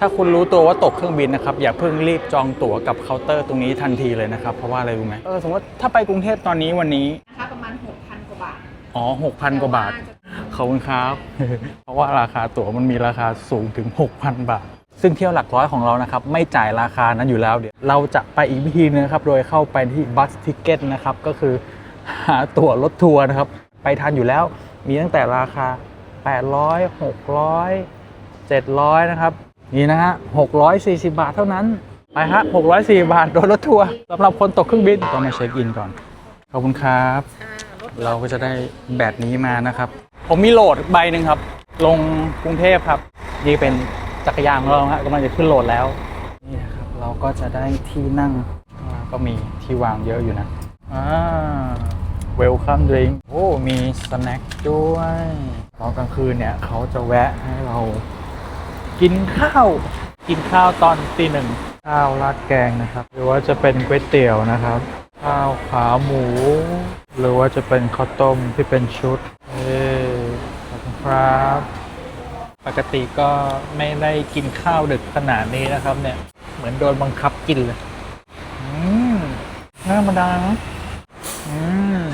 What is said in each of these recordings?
ถ้าคุณรู้ตัวว่าตกเครื่องบินนะครับอย่าเพิ่งรีบจองตั๋วกับเคาน์เตอร์ตรงนี้ทันทีเลยนะครับ เพราะว่าอะไรรู้ไหมเออสมมติถ้าไปกรุงเทพตอนนี้วันนี้นะคะประมาณ 6,000 กว่าบาท อ๋อ6,000กว่าบาทขอบคุณครับ เพราะว่าราคาตั๋วมันมีราคาสูงถึง 6,000 บาท ซึ่งเที่ยวหลักร้อยของเรานะครับไม่จ่ายราคานั้นอยู่แล้วเดี๋ยวเราจะไปอีกวิธีนึงนะครับโดยเข้าไปที่บัสทิเก็ตนะครับก็คือหาตั๋วรถทัวร์นะครับไปทันอยู่แล้วมีตั้งแต่ราคา 800 600 700 นะครับ นี่นะฮะ640 บาทเท่านั้น ไปฮะ640 บาทโดนรถทัวร์สำหรับคนตกเครื่องบินต้องมาเช็คอินก่อน ขอบคุณครับ เราก็จะได้แบบนี้มานะครับ ผมมีโหลดใบหนึ่งครับ ลงกรุงเทพครับ นี่เป็นจักรยานของเราฮะกำลังจะขึ้นโหลดแล้ว นี่นะครับเราก็จะได้ที่นั่งข้างล่างก็มีที่วางเยอะอยู่นะอ่าเวลคัมดริงโอ้ มีสแน็คด้วยตอนกลางคืนเนี่ย เขาจะแวะให้เรา กินข้าว กินข้าวตอนตีหนึ่งข้าวราดแกงนะครับ หรือว่าจะเป็นก๋วยเตี๋ยวนะครับ ข้าวขาหมู หรือว่าจะเป็นข้าวต้มที่เป็นชุดเอ้ขอบคุณครับ ปกติก็ไม่ได้กินข้าวดึกขนาดนี้นะครับเนี่ย เหมือนโดนบังคับกินเลย อืมไม่ธรรมดานะอืม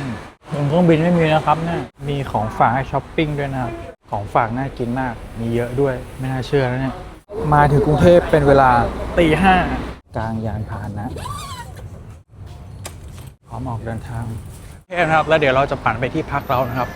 บนเครื่องบินไม่มีนะครับเนี่ย มีของฝากให้ช้อปปิ้งด้วยนะครับ ของฝากน่ากินมาก มีเยอะด้วยไม่น่าเชื่อนะเนี่ยมาถึงกรุงเทพเป็นเวลาตีห้ากลางยานพาหนะพร้อมออกเดินทางโอเคนะครับ แล้วเดี๋ยวเราจะปั่นไปที่พักเรานะครับ